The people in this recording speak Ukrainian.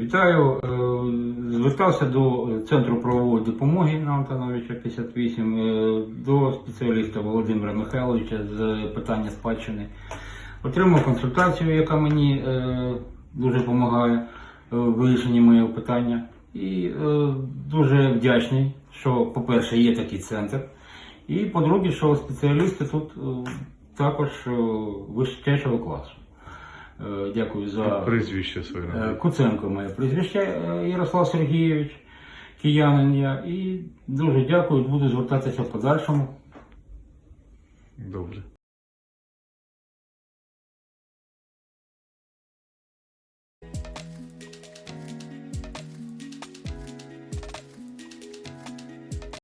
Вітаю. Е, Звертався до Центру правової допомоги на Антоновича 58 е, до спеціаліста Володимира Михайловича з питання спадщини. Отримав консультацію, яка мені е, дуже допомагає е, в вирішенні моєго питання. І е, дуже вдячний, що, по-перше, є такий центр. І по-друге, що спеціалісти тут е, також е, вищого класу. Е, Дякую за Прізвище своє. Е. Куценко моє прізвище е, Ярослав Сергійович, киянин я. І дуже дякую, буду звертатися в подальшому. Добре.